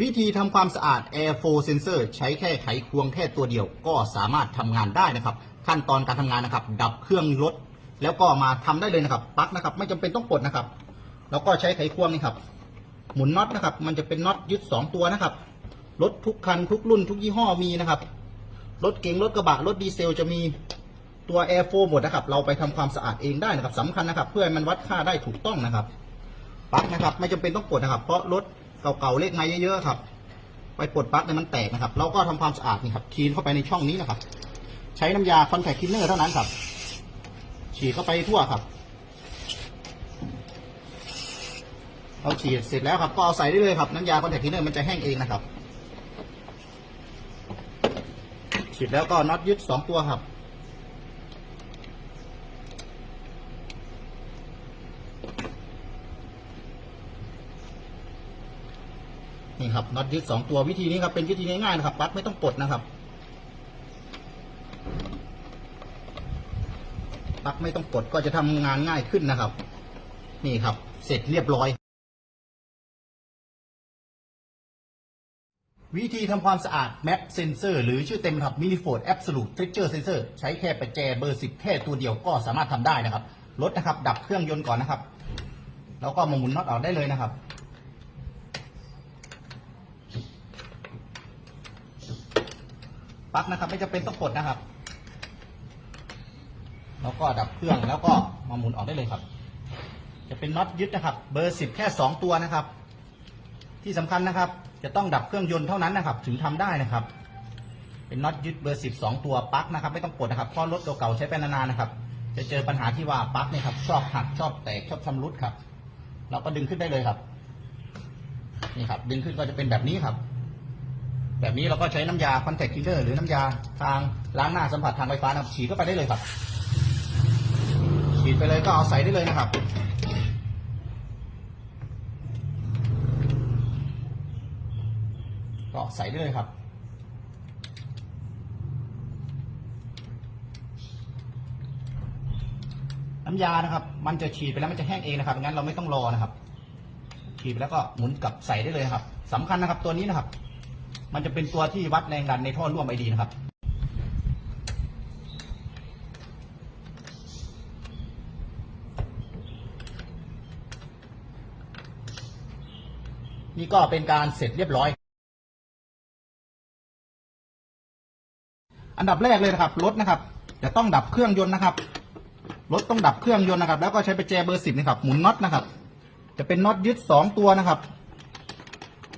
วิธีทำความสะอาด Air Flow Sensor ใช้แค่ไขควงแค่ตัวเดียวก็สามารถทำงานได้นะครับ ขั้นตอนการทำงานนะครับ ดับเครื่องรถแล้วก็มาทำได้เลยนะครับปลั๊กนะครับ ไม่จำเป็นต้องกดนะครับ แล้วก็ใช้ไขควงนี่ครับ หมุนน็อตนะครับ มันจะเป็นน็อตยึด 2 ตัวนะครับรถทุกคันทุกรุ่นทุกยี่ห้อมีนะครับรถเก๋งรถกระบะรถดีเซลจะมีตัว Air Flow หมดนะครับ เราไปทำความสะอาดเองได้นะครับสำคัญนะครับ เพื่อให้มันวัดค่าได้ถูกต้องนะครับปลั๊กนะครับ ไม่จำเป็นต้องกดนะครับ เพราะรถ เก่าๆเลขไม้เยอะๆครับ ไปกดปลั๊กเนี่ยมันแตกนะครับ เราก็ทำความสะอาดนี่ครับคีนเข้าไปในช่องนี้นะครับ ใช้น้ำยาคอนแทคคินเนอร์เท่านั้นครับ ฉีดเข้าไปทั่วครับเราฉีดเสร็จแล้วครับ ก็เอาใส่ได้เลยครับน้ำยาคอนแทคคินเนอร์มันจะแห้งเองนะครับฉีดแล้วก็น็อตยึดสองตัวครับ นี่ครับน็อตยึดสองตัววิธีนี้ครับเป็นวิธีง่ายๆนะครับปลั๊กไม่ต้องกดนะครับปลั๊กไม่ต้องกดก็จะทำงานง่ายขึ้นนะครับ นี่ครับ เสร็จเรียบร้อย วิธีทำความสะอาด Map Sensor หรือชื่อเต็มครับ m i n i f o r d Absolute Texture Sensor ใช้แค่ประแจเบอร์10แค่ตัวเดียวก็สามารถทำได้นะครับรถนะครับ ดับเครื่องยนต์ก่อนนะครับ แล้วก็มาหมุนน็อตออกได้เลยนะครับ ปลั๊กนะครับ ไม่จำเป็นต้องกดนะครับ แล้วก็ดับเครื่องแล้วก็มาหมุนออกได้เลยครับ จะเป็นน็อตยึดนะครับ เบอร์สิบแค่สองตัวนะครับ ที่สำคัญนะครับ จะต้องดับเครื่องยนต์เท่านั้นนะครับ ถึงทำได้นะครับ เป็นน็อตยึดเบอร์สิบสองตัวปลั๊กนะครับ ไม่ต้องกดนะครับเพราะรถเก่าๆใช้ไปนานๆนะครับ จะเจอปัญหาที่ว่าปลั๊กเนี่ยครับชอบหักชอบแตกชอบชำรุดครับ เราก็ดึงขึ้นได้เลยครับ นี่ครับ ดึงขึ้นก็จะเป็นแบบนี้ครับ แบบนี้เราก็ใช้น้ำยาคอนแทคคิลเลอร์หรือน้ำยาทางล้างหน้าสัมผัสทางไฟฟ้านะฉีดเข้าไปได้เลยครับ ฉีดไปเลยก็เอาใส่ได้เลยนะครับก็ใส่ได้เลยครับ น้ำยานะครับ มันจะฉีดไปแล้วมันจะแห้งเองนะครับงั้นเราไม่ต้องรอนะครับ ฉีดไปแล้วก็หมุนกลับใส่ได้เลยครับสำคัญนะครับตัวนี้นะครับ มันจะเป็นตัวที่วัดแรงดันในท่อร่วมไอดีนะครับนี่ก็เป็นการเสร็จเรียบร้อย อันดับแรกเลยนะครับรถนะครับจะต้องดับเครื่องยนต์นะครับรถต้องดับเครื่องยนต์นะครับ แล้วก็ใช้ประแจเบอร์สิบนะครับ หมุนน็อตนะครับ จะเป็นน็อตยึดสองตัวนะครับ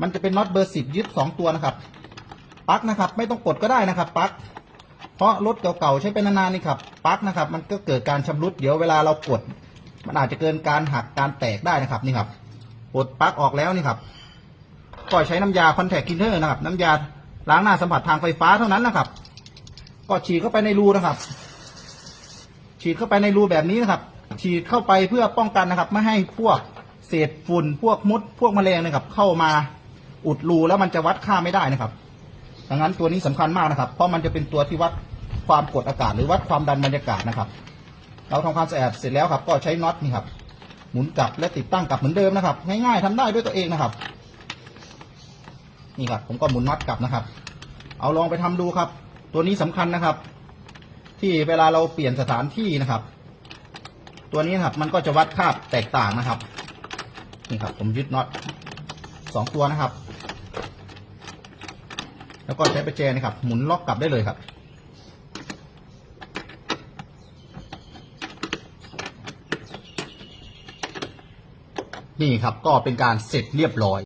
มันจะเป็นน็อตเบอร์สิบยึดสองตัวนะครับปลั๊กนะครับ ไม่ต้องกดก็ได้นะครับปลั๊กเพราะรถเก่าๆใช้เป็นนานๆนี่ครับปลั๊กนะครับ มันก็เกิดการชำรุดเดี๋ยวเวลาเรากด มันอาจจะเกินการหักการแตกได้นะครับนี่ครับกดปลั๊กออกแล้วนี่ครับก็ใช้น้ำยาคอนแทคคินเนอร์นะครับ น้ำยาล้างหน้าสัมผัสทางไฟฟ้าเท่านั้นนะครับ ก็ฉีดเข้าไปในรูนะครับ ฉีดเข้าไปในรูแบบนี้นะครับ ฉีดเข้าไปเพื่อป้องกันนะครับ ไม่ให้พวกเศษฝุ่นพวกมดพวกแมลงนะครับ เข้ามา อุดรูแล้วมันจะวัดค่าไม่ได้นะครับ ดังนั้นตัวนี้สำคัญมากนะครับ เพราะมันจะเป็นตัวที่วัดความกดอากาศ หรือวัดความดันบรรยากาศนะครับ เราทำความสะอาดเสร็จแล้วครับ ก็ใช้น็อตนี่ครับ หมุนกลับและติดตั้งกลับเหมือนเดิมนะครับ ง่ายๆทำได้ด้วยตัวเองนะครับ นี่ครับ ผมก็หมุนน็อตกลับนะครับ เอาลองไปทำดูครับ ตัวนี้สำคัญนะครับ ที่เวลาเราเปลี่ยนสถานที่นะครับ ตัวนี้ครับ มันก็จะวัดค่าแตกต่างนะครับ นี่ครับ ผมยึดน็อตสองตัวนะครับ แล้วก็ใช้ประแจนะครับ หมุนล็อกกลับได้เลยครับ นี่ครับก็เป็นการเสร็จเรียบร้อย